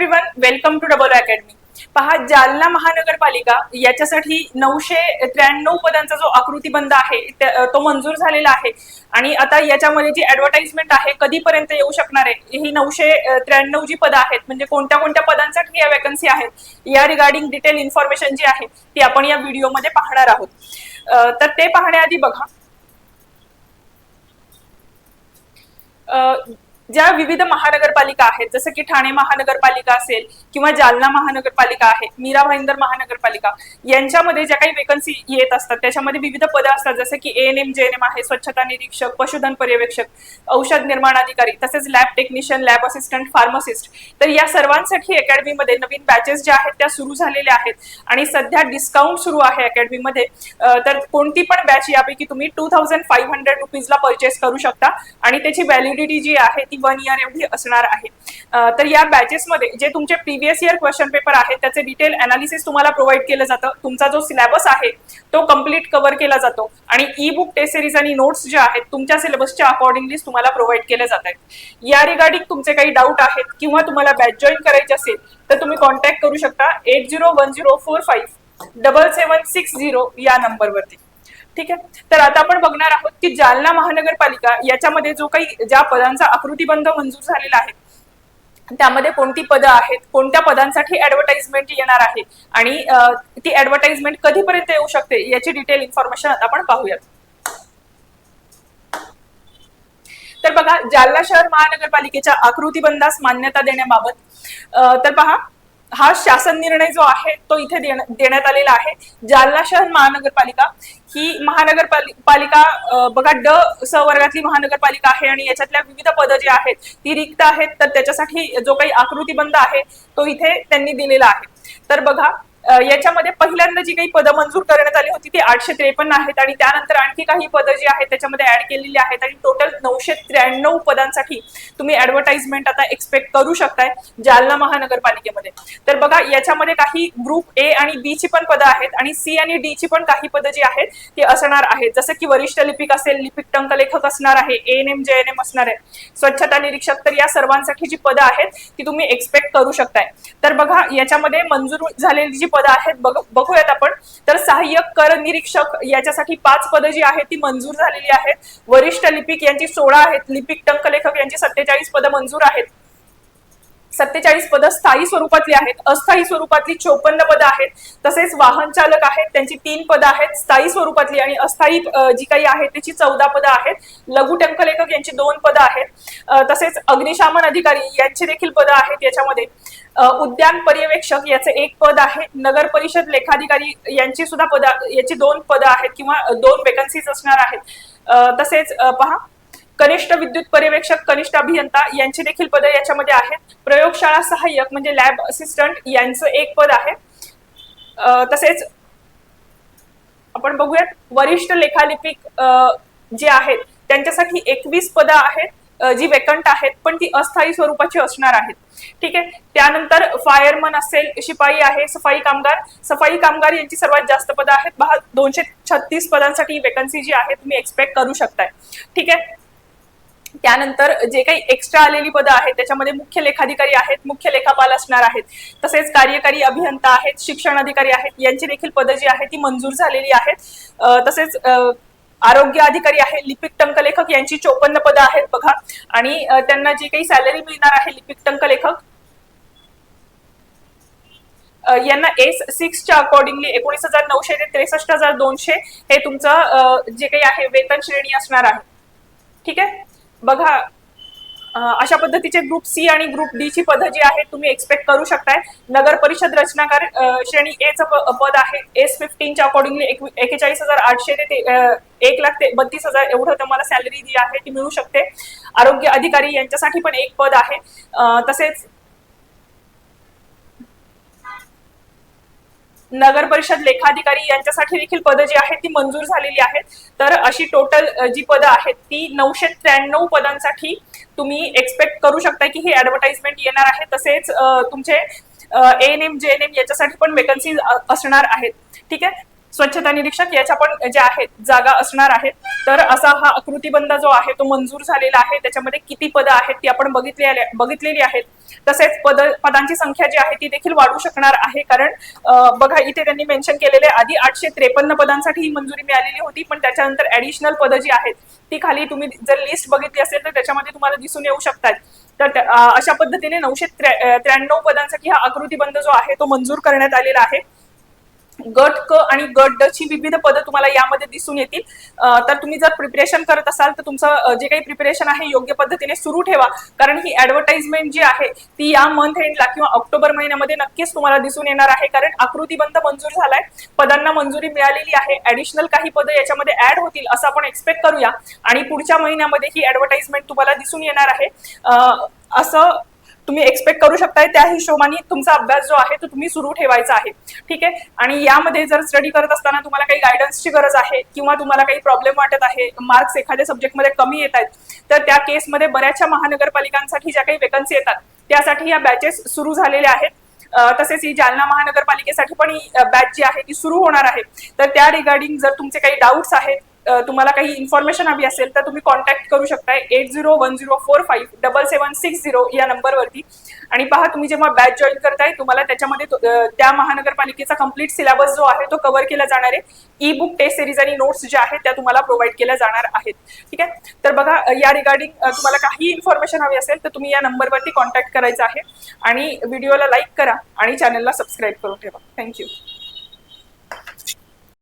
Everyone welcome to double academy पहा जालना महानगरपालिका याच्यासाठी नऊशे त्र्याण्णव पदांचा जो आकृतीबंध आहे तो मंजूर झालेला आहे. आणि आता याच्यामध्ये जी ऍडव्हर्टाइजमेंट आहे कधीपर्यंत येऊ शकणार आहे ही नऊशे त्र्याण्णव जी पदं आहेत म्हणजे कोणत्या कोणत्या पदांसाठी या वॅकन्सी आहेत या रिगार्डिंग डिटेल इन्फॉर्मेशन जी आहे ती आपण या व्हिडिओमध्ये पाहणार आहोत. तर ते पाहण्याआधी बघा. अं, ज्या विविध महानगरपालिका आहेत जसं की ठाणे महानगरपालिका असेल किंवा जालना महानगरपालिका आहे मीरा भाईंदर महानगरपालिका यांच्यामध्ये ज्या काही वेकन्सी येत असतात त्याच्यामध्ये विविध पदं असतात जसं की N M J N M आहे स्वच्छता निरीक्षक पशुधन पर्यवेक्षक औषध निर्माण अधिकारी तसेच lab technician lab assistant pharmacist तर या सर्वांसाठी अकॅडमीमध्ये नवीन बॅचेस ज्या आहेत त्या सुरू झालेल्या आहेत. आणि सध्या डिस्काउंट सुरू आहे अकॅडमीमध्ये तर कोणती पण बॅच यापैकी तुम्ही टू थाउजंड फाईव्ह हंड्रेड रुपीजला परचेस करू शकता. आणि त्याची व्हॅलिडिटी जी आहे ती वन इयर एवढी असणार आहे. तर या बॅचेसमध्ये जे तुमचे प्रिव्हियस इयर क्वेश्चन पेपर आहेत त्याचे डिटेल अनालिसिस तुम्हाला प्रोव्हाइड केलं जातं. तुमचा जो सिलेबस आहे तो कंप्लीट कव्हर केला जातो. आणि ई बुक टेस्ट सिरीज आणि नोट्स जे आहेत तुमच्या सिलेबसच्या अकॉर्डिंगली तुम्हाला प्रोव्हाइड केले जात आहेत. या रिगार्डिंग तुमचे काही डाऊट आहेत किंवा तुम्हाला बॅच जॉईन करायची असेल तर तुम्ही कॉन्टॅक्ट करू शकता. Eight zero one zero four five double seven six zero या नंबरवरती ठीक आहे? तर आता आपण बघणार आहोत की जालना महानगरपालिका याच्यामध्ये जो काही ज्या पदांचा आकृतीबंध मंजूर झालेला आहे त्यामध्ये कोणती पदं आहेत? कोणत्या पदांसाठी ऍडव्हर्टाइजमेंट येणार आहे? आणि ती ऍडव्हर्टाइजमेंट कधीपर्यंत येऊ शकते? याची डिटेल इन्फॉर्मेशन आता आपण पाहूयात. तर बघा जालना शहर महानगरपालिकेच्या आकृतीबंधास मान्यता देण्याबाबत तर पहा हा शासन निर्णय जो आहे तो इथे देण्यात आलेला आहे. जालना शहर महानगरपालिका ही महानगरपालिका बघा ड स वर्गातली महानगरपालिका आहे आणि याच्यातल्या विविध पदं जी आहेत ती रिक्त आहेत. तर त्याच्यासाठी जो काही आकृतीबंध आहे तो इथे त्यांनी दिलेला आहे. तर बघा याच्यामध्ये पहिल्यांदा जी काही पदं मंजूर करण्यात आली होती ती आठशे त्रेपन्न आहेत आणि त्यानंतर आणखी काही पदं जी आहेत त्याच्यामध्ये ऍड केलेली आहेत आणि टोटल नऊशे त्र्याण्णव पदांसाठी तुम्ही ऍडव्हर्टाइजमेंट आता एक्सपेक्ट करू शकताय जालना महानगरपालिकेमध्ये. तर बघा याच्यामध्ये काही ग्रुप ए आणि बी ची पण पदं आहेत आणि सी आणि डी ची पण काही पदं जी आहेत ती असणार आहेत. जसं की वरिष्ठ लिपिक असेल लिपिक टंकलेखक असणार आहे N M J N M असणार आहे. स्वच्छता निरीक्षक तर या सर्वांसाठी जी पदं आहेत ती तुम्ही एक्सपेक्ट करू शकताय. तर बघा याच्यामध्ये मंजूर झालेली जी पदं आहेत बघ- बघूयात आपण. तर सहाय्यक कर निरीक्षक याच्यासाठी पाच पदं जी आहेत ती मंजूर झालेली आहेत. वरिष्ठ लिपिक यांची सोळा आहेत. लिपिक टंकलेखक यांची सत्तेचाळीस पदं मंजूर आहेत. सत्तेचाळीस पदं स्थायी स्वरूपातली आहेत अस्थायी स्वरूपातली चोपन्न पदं आहेत तसेच वाहन चालक आहेत त्यांची तीन पदं आहेत स्थायी स्वरूपातली आणि अस्थायी जी काही आहेत त्याची चौदा पदं आहेत. लघु टंकलेखक यांची दोन पदं आहेत. तसेच अग्निशामन अधिकारी यांची देखील पदं आहेत याच्यामध्ये. उद्यान पर्यवेक्षक याचे एक पद आहे. नगर परिषद लेखाधिकारी यांची सुद्धा पदं याची दोन पदं आहेत किंवा दोन वेकन्सीज असणार आहेत. तसेच पहा. कनिष्ठ विद्युत पर्यवेक्षक कनिष्ठ अभियंता यांची देखील पदं याच्यामध्ये आहेत. प्रयोगशाळा सहाय्यक म्हणजे लॅब असिस्टंट यांचं एक पद आहे. तसेच आपण बघूयात वरिष्ठ लेखालिपिक अं, जे आहेत त्यांच्यासाठी एकवीस पदं आहेत जी वेकंट आहेत पण ती अस्थायी स्वरूपाची असणार आहेत. ठीक आहे? त्यानंतर फायरमन असेल शिपाई आहे सफाई कामगार. सफाई कामगार यांची सर्वात जास्त पदं आहेत. दोनशे छत्तीस पदांसाठी वेकन्सी जी आहे तुम्ही एक्सपेक्ट करू शकताय. ठीक आहे? त्यानंतर जे काही एक्स्ट्रा आलेली पदं आहेत त्याच्यामध्ये मुख्य लेखाधिकारी आहेत मुख्य लेखापाल असणार आहेत. तसेच कार्यकारी अभियंता आहेत शिक्षण अधिकारी आहेत यांची देखील पदं जी आहेत ती मंजूर झालेली आहेत. तसेच आरोग्य अधिकारी आहे लिपिक टंकलेखक यांची चोपन्न पदं आहेत बघा. आणि त्यांना जी काही सॅलरी मिळणार आहे लिपिक टंकलेखक यांना एस सिक्सच्या अकॉर्डिंगली एकोणीस हजार नऊशे ते त्रेसष्ट हजार दोनशे हे तुमचं जे काही आहे वेतन श्रेणी असणार आहे. ठीक आहे? बघा अशा पद्धतीचे ग्रुप सी आणि ग्रुप डी ची पद जी आहेत तुम्ही एक्सपेक्ट करू शकताय. नगर परिषद रचनाकार श्रेणी ए चं पद आहे. एस फिफ्टीनच्या अकॉर्डिंगली एकेचाळीस हजार आठशे ते एक लाख ते बत्तीस हजार एवढं तुम्हाला सॅलरी जी आहे ती मिळू शकते. आरोग्य अधिकारी यांच्यासाठी पण एक पद आहे. तसेच नगर परिषद लेखाधिकारी यांच्यासाठी देखील पदं जी आहेत ती मंजूर झालेली आहेत. तर अशी टोटल जी पदं आहेत ती नऊशे त्र्याण्णव पदांसाठी तुम्ही एक्सपेक्ट करू शकता की ही ऍडव्हर्टाइजमेंट येणार आहे. तसेच तुमचे N M J N M याच्यासाठी पण वेकन्सी असणार आहेत. ठीक आहे? स्वच्छता निरीक्षक याच्या पण ज्या आहेत जागा असणार आहेत. तर असा हा आकृतीबंध जो आहे तो मंजूर झालेला आहे. त्याच्यामध्ये किती पदं आहेत ती आपण बघितली बघितलेली आहेत. तसेच पद पदांची संख्या जी आहे ती देखील वाढू शकणार आहे. कारण बघा इथे त्यांनी मेन्शन केलेले आधी आठशे त्रेपन्न पदांसाठी ही मंजुरी मिळालेली होती. पण त्याच्यानंतर ऍडिशनल पदं जी आहेत ती खाली तुम्ही जर लिस्ट बघितली असेल तर त्याच्यामध्ये तुम्हाला दिसून येऊ शकतात. तर त्या- अशा पद्धतीने नऊशे त्र्याण्णव पदांसाठी हा आकृतीबंध जो आहे तो मंजूर करण्यात आलेला आहे. गट क आणि गट ड ची विविध पदं तुम्हाला यामध्ये दिसून येतील. तर तुम्ही जर प्रिपरेशन करत असाल तर तुमचं जे काही प्रिपरेशन आहे योग्य पद्धतीने सुरू ठेवा. कारण ही ऍडव्हर्टाइजमेंट जी आहे ती या मंथ एंडला किंवा ऑक्टोबर महिन्यामध्ये नक्कीच तुम्हाला दिसून येणार आहे. कारण आकृतीबंध मंजूर झालाय. पदांना मंजुरी मिळालेली आहे. ऍडिशनल काही पदं याच्यामध्ये ऍड होतील असं आपण एक्सपेक्ट करूया. आणि पुढच्या महिन्यामध्ये ही ऍडव्हर्टाइजमेंट तुम्हाला दिसून येणार आहे. असं तुम्ही एक्सपेक्ट करू शकताय त्या हिशोबाने तुमचा अभ्यास जो आहे तो तुम्ही सुरू ठेवायचा आहे. ठीक आहे? आणि यामध्ये जर स्टडी करत असताना तुम्हाला काही गायडन्सची गरज आहे किंवा तुम्हाला काही प्रॉब्लेम वाटत आहे मार्क्स एखाद्या सब्जेक्टमध्ये कमी येत आहेत तर त्या केसमध्ये बऱ्याचशा महानगरपालिकांसाठी ज्या काही वेकन्सी येतात त्यासाठी या बॅचेस सुरू झालेल्या आहेत. तसेच ही जालना महानगरपालिकेसाठी पण ही बॅच जी आहे ती सुरू होणार आहे. तर त्या रिगार्डिंग जर तुमचे काही डाऊट्स आहेत तुम्हाला काही इन्फॉर्मेशन हवी असेल तर तुम्ही कॉन्टॅक्ट करू शकताय. Eight zero one zero four five double seven six zero या नंबरवरती आणि पहा तुम्ही जेव्हा बॅच जॉईन करताय तुम्हाला त्याच्यामध्ये त्या महानगरपालिकेचा कंप्लीट सिलेबस जो आहे तो कव्हर केला जाणार आहे. ई बुक टेस्ट सिरीज आणि नोट्स ज्या आहेत त्या तुम्हाला प्रोव्हाइड केल्या जाणार आहेत. ठीक आहे? तर बघा या रिगार्डिंग तुम्हाला काही इन्फॉर्मेशन हवी असेल तर तुम्ही या नंबरवरती कॉन्टॅक्ट करायचा आहे. आणि व्हिडिओला लाईक करा आणि चॅनलला सबस्क्राईब करून ठेवा. थँक्यू